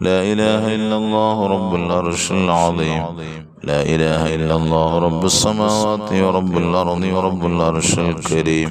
لا إله إلا الله رب العرش العظيم. لا إله إلا الله رب السماوات ورب الأرض ورب العرش الكريم.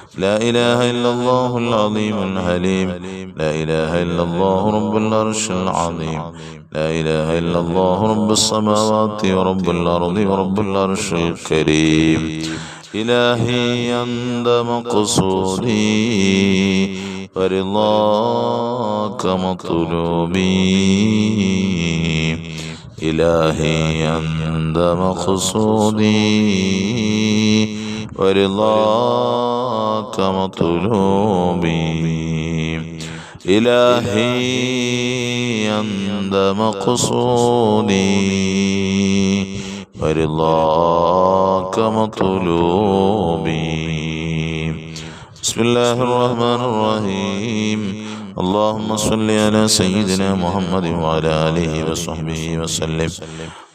لا إله إلا الله العظيم الحليم. لا إله إلا الله رب العرش العظيم. لا إله إلا الله رب السماوات ورب الأرض ورب العرش الكريم. إلهي أنت مقصودي ورضاك مطلوبي. إلهي أنت مقصودي ورضاك مطلوبي إلهي أنت مقصودي ورضاك مطلوبي بسم الله الرحمن الرحيم اللهم صل على سيدنا محمد وعلى آله وصحبه وسلم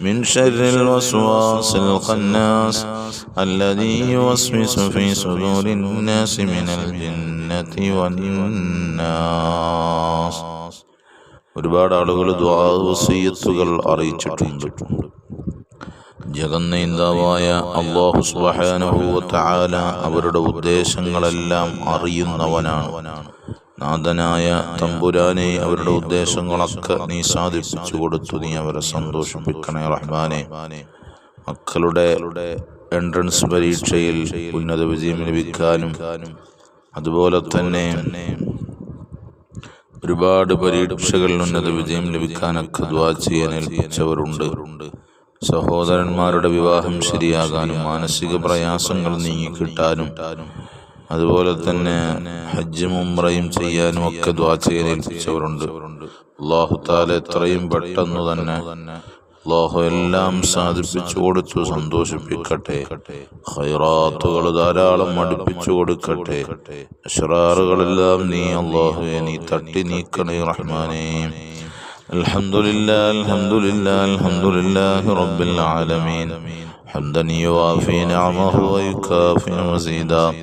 من شر الوسواس الخناس الذي يوسوس في صدور الناس من الجنة والناس ഒരുപാട് ആളുകൾ വസീയത്തുകൾ അറിയിച്ചിട്ടുണ്ട് ജഗന്നൈന്താവായ അള്ളാഹു സുബാനുഭൂവത്തായ അവരുടെ ഉദ്ദേശങ്ങളെല്ലാം അറിയുന്നവനാണ് നാഥനായ തമ്പുരാനെ അവരുടെ ഉദ്ദേശങ്ങളൊക്കെ നീ സാധിപ്പിച്ചു കൊടുത്തു. നീ അവരെ സന്തോഷിപ്പിക്കണേ റഹ്മാനെ. മക്കളുടെ എൻട്രൻസ് പരീക്ഷയിൽ ഉന്നത വിജയം ലഭിക്കാനും അതുപോലെ തന്നെ ഒരുപാട് പരീക്ഷകളിൽ ഉന്നത വിജയം ലഭിക്കാനൊക്കെ ദ്വാ ചെയ്യാൻ ഏൽപ്പിച്ചവരുണ്ട്. സഹോദരന്മാരുടെ വിവാഹം ശരിയാകാനും മാനസിക പ്രയാസങ്ങൾ നീങ്ങിക്കിട്ടാനും അതുപോലെ തന്നെ ഹജ്ജും ഉംറയും ചെയ്യാനും ഒക്കെ ദ്വാ ചെയ്യാൻ ഏൽപ്പിച്ചവരുണ്ട്. അള്ളാഹു താല എത്രയും പെട്ടെന്ന് തന്നെ അള്ളാഹു എല്ലാം സാധിപ്പിച്ചു കൊടുത്തു സന്തോഷിപ്പിക്കട്ടെ. ഹൈറാത്തുകൾ ധാരാളം അടുപ്പിച്ചു കൊടുക്കട്ടെ. അഷറാറുകളെല്ലാം നീ അള്ളാഹുവെ നീ തട്ടി നീക്കണേ റഹ്മാനേ. അലഹമുല്ല അലഹമുല്ല അലഹമുല്ലാ റബ്ബിൽ ആലമീൻ. حمدا يوافي نعمه ويكافئ مزيدا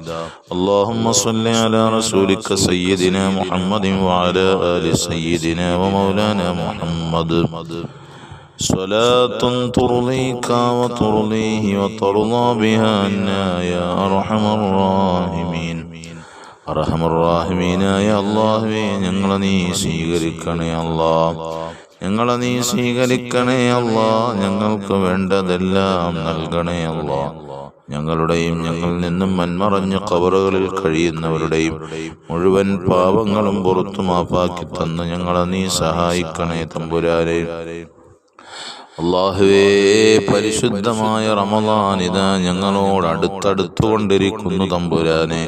اللهم صل على رسولك سيدنا محمد وعلى آل سيدنا ومولانا محمد صلاة ترضيك وترضيه وترضى بها عنا يا أرحم الراحمين അറഹമുറാഹിമീനായ അള്ളാഹുവേ ഞങ്ങളെ നീ സ്വീകരിക്കണേ അല്ലാ ഞങ്ങളെ നീ സ്വീകരിക്കണേ അല്ല. ഞങ്ങൾക്ക് വേണ്ടതെല്ലാം നൽകണേ അല്ല. ഞങ്ങളുടെയും ഞങ്ങളിൽ നിന്നും മന്മറഞ്ഞ കവറുകളിൽ കഴിയുന്നവരുടെയും മുഴുവൻ പാപങ്ങളും പുറത്തു മാപ്പാക്കി തന്ന് ഞങ്ങളെ നീ സഹായിക്കണേ തമ്പുരാരെ അള്ളാഹുവേ പരിശുദ്ധമായ റമദാൻ ഇതാ ഞങ്ങളോട് അടുത്തടുത്തുകൊണ്ടിരിക്കുന്നു തമ്പുരാനെ.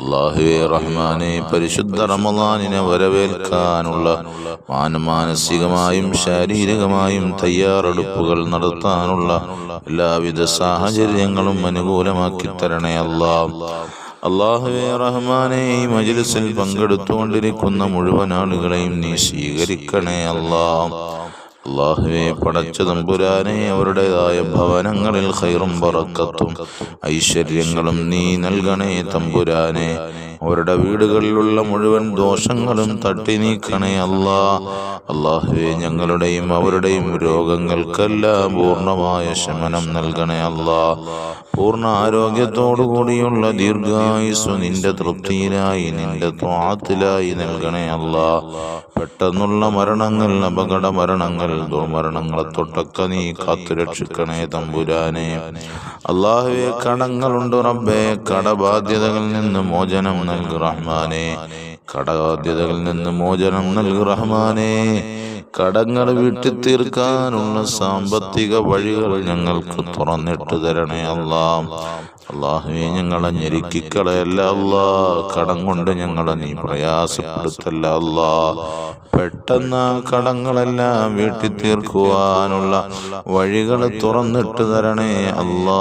അള്ളാഹുവേ റഹ്മാനെ പരിശുദ്ധ റമദാനിനെ വരവേൽക്കാനുള്ള മാനമാനസികമായും ശാരീരികമായും തയ്യാറെടുപ്പുകൾ നടത്താനുള്ള എല്ലാവിധ സാഹചര്യങ്ങളും അനുകൂലമാക്കി തരണേ അല്ലാ. അള്ളാഹുവേ റഹ്മാനെ ഈ മജിലിസിൽ പങ്കെടുത്തുകൊണ്ടിരിക്കുന്ന മുഴുവൻ ആളുകളെയും നീ സ്വീകരിക്കണേ അല്ലാ. അള്ളാഹുവെ പടച്ച തമ്പുരാനെ അവരുടേതായ ഭവനങ്ങളിൽ ഹൈറും പറക്കത്തും ഐശ്വര്യങ്ങളും നീ നൽകണേ തമ്പുരാനെ. അവരുടെ വീടുകളിലുള്ള മുഴുവൻ ദോഷങ്ങളും തട്ടി നീക്കണേ അല്ലാ. അള്ളാഹുവെ ഞങ്ങളുടെയും അവരുടെയും രോഗങ്ങൾക്കെല്ലാം പൂർണമായ ശമനം നൽകണേ അല്ലാ. പൂർണ ആരോഗ്യത്തോടു കൂടിയുള്ള ദീർഘായുസ് നിന്റെ തൃപ്തിയിലായി നിന്റെ ത്വാത്തിലായി നൽകണേ അല്ലാ. പെട്ടെന്നുള്ള മരണങ്ങൾ അപകട മരണങ്ങൾ ദുർമരണങ്ങളെ തൊട്ടൊക്കെ നീ കാത്തുരക്ഷിക്കണേ തമ്പുരാനെ. അള്ളാഹുവെ കടങ്ങളുണ്ട് റബ്ബേ. കടബാധ്യതകളിൽ നിന്ന് മോചനം നൽകു റഹ്മാനെ. കടബാധ്യതകളിൽ നിന്ന് മോചനം നൽകു റഹ്മാനെ. കടങ്ങൾ വീട്ടി തീർക്കാനുള്ള സാമ്പത്തിക വഴികൾ ഞങ്ങൾക്ക് തുറന്നിട്ട് തരണേ അല്ലാ അള്ളാഹുവെ ഞങ്ങളെ ഞെരുക്കിക്കളയല്ല അല്ലാ കടം കൊണ്ട് ഞങ്ങളെ നീ പ്രയാസപ്പെടുത്തല്ല അല്ലാ പെട്ടെന്ന് കടങ്ങളെല്ലാം വീട്ടി തീർക്കുവാനുള്ള വഴികൾ തുറന്നിട്ട് തരണേ അല്ലാ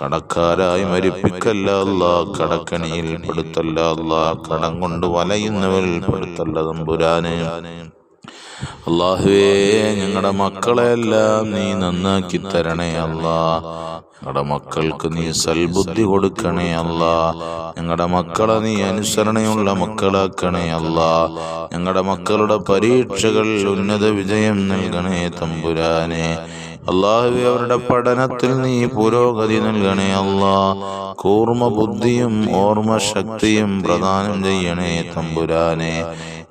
കടക്കാരായി മരിപ്പിക്കല്ല അല്ല കടക്കണിയിൽ പെടുത്തല്ല അല്ല കടം കൊണ്ട് വലയുന്നവരിൽ പെടുത്തല്ല തമ്പുരാന്. അള്ളാഹുവേ ഞങ്ങളുടെ മക്കളെല്ലാം നീ നന്നാക്കി തരണേ അല്ല. ഞങ്ങളുടെ മക്കൾക്ക് നീ സൽബുദ്ധി കൊടുക്കണേ അല്ല. ഞങ്ങളുടെ മക്കളെ നീ അനുസരണയുള്ള മക്കളാക്കണേ അല്ല. ഞങ്ങളുടെ മക്കളുടെ പരീക്ഷകൾ ഉന്നത വിജയം നൽകണേ തമ്പുരാനെ. അള്ളാഹുവെ അവരുടെ പഠനത്തിൽ നീ പുരോഗതി നൽകണേ അല്ലാ. കൂർമ്മ ബുദ്ധിയും ഓർമ്മ ശക്തിയും പ്രദാനം ചെയ്യണേ തമ്പുരാനെ.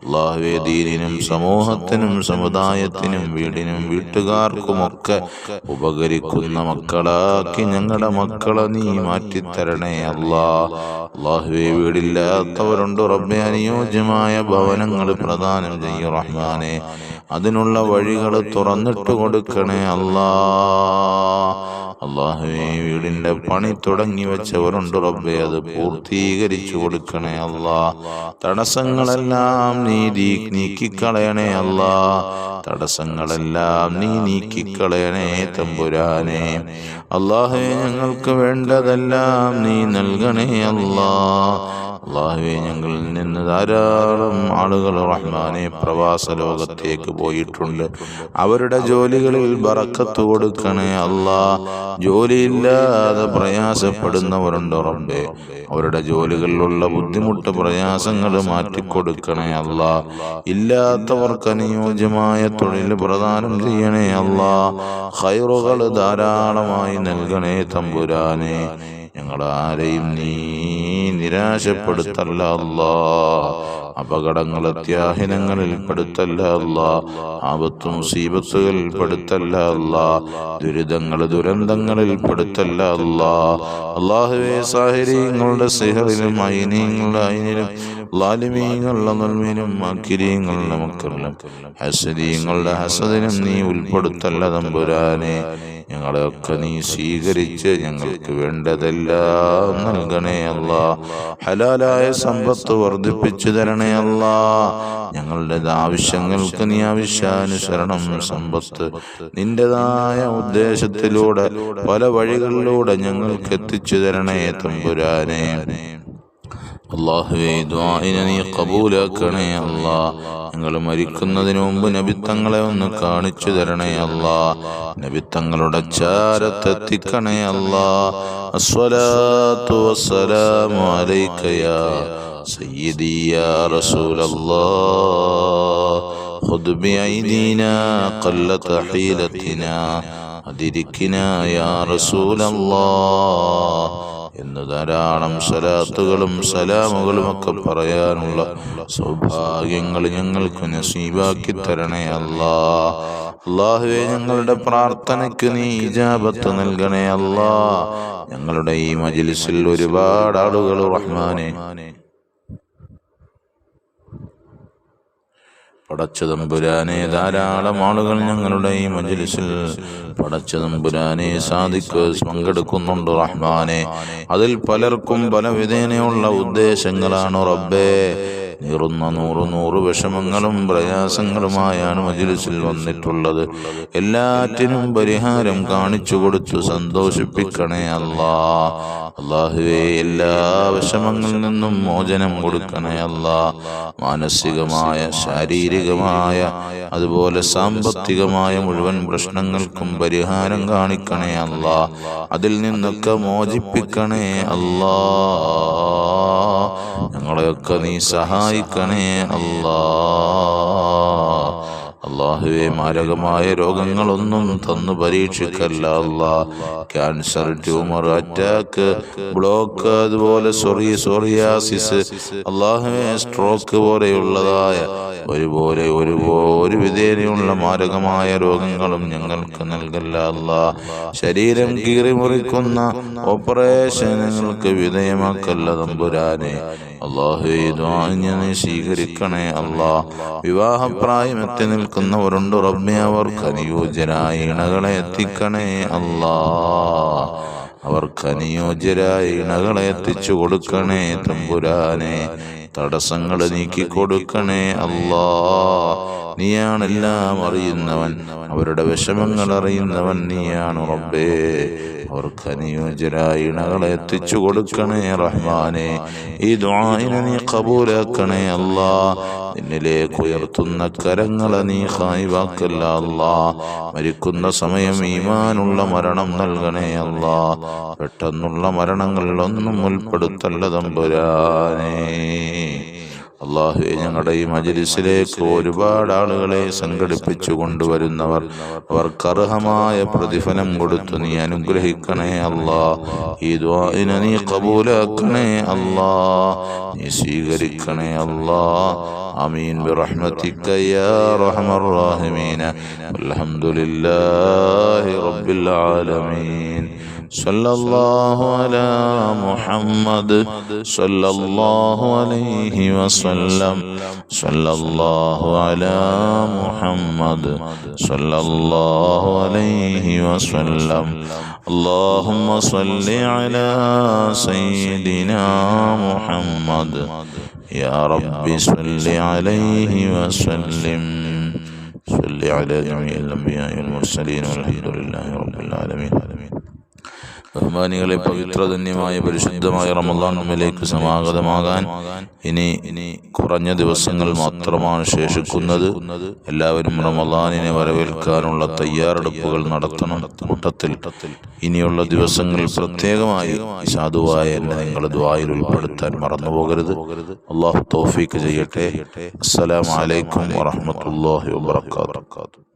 അള്ളാഹുവെ ദീനിനും സമൂഹത്തിനും സമുദായത്തിനും വീടിനും വീട്ടുകാർക്കുമൊക്കെ ഉപകരിക്കുന്ന മക്കളാക്കി ഞങ്ങളുടെ മക്കളെ നീ മാറ്റിത്തരണേ അല്ലാ. അള്ളാഹുവെ വീടില്ലാത്തവരുണ്ട്. റബ്ബെ അനുയോജ്യമായ ഭവനങ്ങൾ പ്രദാനം ചെയ്യും റഹ്മാനെ. അതിനുള്ള വഴികൾ തുറന്നിട്ട് കൊടുക്കണേ അല്ലാ. അള്ളാഹുവെ വീടിന്റെ പണി തുടങ്ങി വെച്ചവരുണ്ട് റബ്ബെ അത് പൂർത്തീകരിച്ചു കൊടുക്കണേ അല്ലാ. തടസ്സങ്ങളെല്ലാം നീ നീക്കിക്കളയണേ അല്ലാ. തടസ്സങ്ങളെല്ലാം നീ നീക്കിക്കളയണേ തമ്പുരാനെ. അള്ളാഹുവെ ഞങ്ങൾക്ക് വേണ്ടതെല്ലാം നീ നൽകണേ അല്ലാ. അള്ളാഹുവെ ഞങ്ങളിൽ നിന്ന് ധാരാളം ആളുകൾ റഹ്മാനെ പ്രവാസ ലോകത്തേക്ക് പോയിട്ടുണ്ട്. അവരുടെ ജോലികളിൽ ബറക്കത്ത് കൊടുക്കണേ അല്ലാ ജോലിയില്ലാതെ പ്രയാസപ്പെടുന്നവരുണ്ട് റബ്ബേ. അവരുടെ ജോലികളിലുള്ള ബുദ്ധിമുട്ട് പ്രയാസങ്ങൾ മാറ്റിക്കൊടുക്കണേ അല്ല ഇല്ലാത്തവർക്ക് അനുയോജ്യമായ തൊഴിൽ പ്രദാനം ചെയ്യണേ അല്ല ഹൈറുകൾ ധാരാളമായി നൽകണേ തമ്പുരാനെ. ഞങ്ങളാരെയും നീ നിരാശപ്പെടുത്തല്ല അല്ലാ അപകടങ്ങൾ അത്യാഹിനങ്ങളിൽ പെടുത്തല്ല അല്ല ആപത്തും സീപത്തുകളിൽ പെടുത്തല്ല അല്ല ദുരിതങ്ങൾ ദുരന്തങ്ങളിൽ പെടുത്തല്ല അല്ല അള്ളാഹുവേ സാഹചര്യങ്ങളുടെ സിഹറിലും അയിനീങ്ങളുടെ അയിനിലും ലാലിമീങ്ങളുടെ നന്മീനും അക്കിരിയങ്ങളുടെ മക്കളിലും ഹസദീങ്ങളുടെ ഹസദിനും നീ ഉൾപ്പെടുത്തല്ല തമ്പുരാനെ. ഞങ്ങളെയൊക്കെ നീ സ്വീകരിച്ച് ഞങ്ങൾക്ക് വേണ്ടതെല്ലാം നൽകണേ അല്ല. ഹലാലായ സമ്പത്ത് വർദ്ധിപ്പിച്ചു തരണേ അല്ല. ഞങ്ങളുടെ ആവശ്യങ്ങൾക്ക് നീ ആവശ്യാനുസരണം സമ്പത്ത്. നിന്റേതായ ഉദ്ദേശത്തിലൂടെ പല വഴികളിലൂടെ ഞങ്ങൾക്ക് എത്തിച്ചു തരണേ തമ്പുരാനെ. അള്ളാഹുവേ ദ്വാഇനെ നീ കബൂലാക്കണേ അല്ലാ ഞങ്ങൾ മരിക്കുന്നതിന് മുമ്പ് നബിത്തങ്ങളെ ഒന്ന് കാണിച്ചു തരണേ അല്ലാ നബിത്തങ്ങളുടെ ചാരത്തെത്തിക്കണേ അല്ലാ അസ്വലാത്തു വസ്സലാമു അലൈക യാ സയ്യിദി യാ റസൂലല്ലാഹ് خذ بأيدينا قلت حيلتنا أدركنا يا رسول الله എന്ന് ധാരാളം സലാത്തുകളും സലാമുകളും ഒക്കെ പറയാനുള്ള സൗഭാഗ്യങ്ങൾ ഞങ്ങൾക്ക് നസീബാക്കി തരണേ അല്ലാ. അള്ളാഹുവെ ഞങ്ങളുടെ പ്രാർത്ഥനയ്ക്ക് നീ ഇജാബത്ത് നൽകണേ അല്ലാ. ഞങ്ങളുടെ ഈ മജിലിസിൽ ഒരുപാട് ആളുകൾ റഹ്മാനെ പടച്ചതമ്പുരാനെ ധാരാളം ആളുകൾ ഞങ്ങളുടെ ഈ മജ്ലിസിൽ പടച്ചതമ്പുരാനെ സാധിക്ക് പങ്കെടുക്കുന്നുണ്ട് റഹ്മാനെ. അതിൽ പലർക്കും പല വിധേനയുള്ള ഉദ്ദേശങ്ങളാണ് റബ്ബേ. നീറുന്ന നൂറ് നൂറ് വിഷമങ്ങളും പ്രയാസങ്ങളുമായാണ് മജിലിസിൽ വന്നിട്ടുള്ളത്. എല്ലാറ്റിനും പരിഹാരം കാണിച്ചു കൊടുത്തു സന്തോഷിപ്പിക്കണേ അല്ലാ. അള്ളാഹുവേ എല്ലാ വിഷമങ്ങളിൽ നിന്നും മോചനം കൊടുക്കണേ അല്ലാ. മാനസികമായ ശാരീരികമായ അതുപോലെ സാമ്പത്തികമായ മുഴുവൻ പ്രശ്നങ്ങൾക്കും പരിഹാരം കാണിക്കണേ അല്ല. അതിൽ നിന്നൊക്കെ മോചിപ്പിക്കണേ അല്ലാ. ഞങ്ങളെയൊക്കെ നീ സഹായിക്കണേ അല്ലാ. അള്ളാഹുവെ മാരകമായ രോഗങ്ങളൊന്നും തന്നു പരീക്ഷിക്കല്ല അല്ലാ ക്യാൻസർ ട്യൂമർ അറ്റാക്ക് ബ്ലോക്ക് അതുപോലെ സൊറി സോറിയാസിസ് അള്ളാഹുവെ സ്ട്രോക്ക് പോലെയുള്ളതായ ഒരുപോലെ ഒരുപോ ഒരു വിധേനയുള്ള മാരകമായ രോഗങ്ങളും ഞങ്ങൾക്ക് നൽകല്ല അല്ലാ ശരീരം കീറി മുറിക്കുന്ന ഓപ്പറേഷനുകൾക്ക് വിധേയമാക്കല്ല തമ്പുരാനെ. അള്ളാഹുവെ നീ സ്വീകരിക്കണേ അള്ളാ വിവാഹപ്രായം എത്തി നിൽക്കുന്നവരുണ്ട് റബ്ബെ അവർക്ക് അനുയോജ്യരായ ഇണകളെ എത്തിക്കണേ അള്ളാ അവർക്ക് അനുയോജ്യരായ ഇണകളെ എത്തിച്ചു കൊടുക്കണേ തമ്പുരാനെ. തടസ്സങ്ങൾ നീക്കി കൊടുക്കണേ അല്ലാ. നീയാണ് എല്ലാം അറിയുന്നവൻ. അവരുടെ വിഷമങ്ങൾ അറിയുന്നവൻ നീയാണ് റബ്ബേ. അവർക്ക് അനുയോജ്യരായ ഇണകളെ എത്തിച്ചു കൊടുക്കണേ റഹ്മാനെ. ഈ ദ്വായിനെ നീ കബൂലാക്കണേ അല്ലാ. നിന്നിലേക്ക് ഉയർത്തുന്ന കരങ്ങളെ നീ ഹായിവാക്കല്ല അല്ലാ. മരിക്കുന്ന സമയം ഈമാനുള്ള മരണം നൽകണേ അല്ലാ. പെട്ടെന്നുള്ള മരണങ്ങളിലൊന്നും ഉൾപ്പെടുത്തല്ല തമ്പുരാനേ. അള്ളാഹുവെ ഞങ്ങളുടെ ഈ മജലിസിലേക്ക് ഒരുപാട് ആളുകളെ സംഘടിപ്പിച്ചു കൊണ്ടുവരുന്നവർ അവർക്ക് അർഹമായ പ്രതിഫലം കൊടുത്തു നീ അനുഗ്രഹിക്കണേ അല്ലാ ഈ ദ്വാഇനെ നീ കബൂലാക്കണേ അല്ലാ നീ സ്വീകരിക്കണേ അല്ലാ آمين برحمتك يا أرحم الراحمين والحمد لله رب العالمين صلى الله على محمد صلى الله عليه وسلم صلى الله على محمد صلى الله عليه وسلم اللهم صل على سيدنا محمد يا رب صل عليه وسلم صل على جميع الأنبياء والمرسلين والحمد لله رب العالمين ബഹുമാനികളെ പവിത്രധന്യമായ പരിശുദ്ധമായ റമദാൻ നമ്മിലേക്ക് സമാഗതമാകാൻ ഇനി ഇനി കുറഞ്ഞ ദിവസങ്ങൾ മാത്രമാണ് ശേഷിക്കുന്നത്. എല്ലാവരും റമദാനിനെ വരവേൽക്കാനുള്ള തയ്യാറെടുപ്പുകൾ നടത്തണം. കൂട്ടത്തിൽ ഇനിയുള്ള ദിവസങ്ങൾ പ്രത്യേകമായി സാധുവായ എന്നെ നിങ്ങൾ ദ്വായിൽ ഉൾപ്പെടുത്താൻ മറന്നുപോകരുത്. അള്ളാഹു തോഫീക്ക് ചെയ്യട്ടെ. അസ്സലാമലൈക്കും വറഹമത്തല്ലാഹി വാത്തു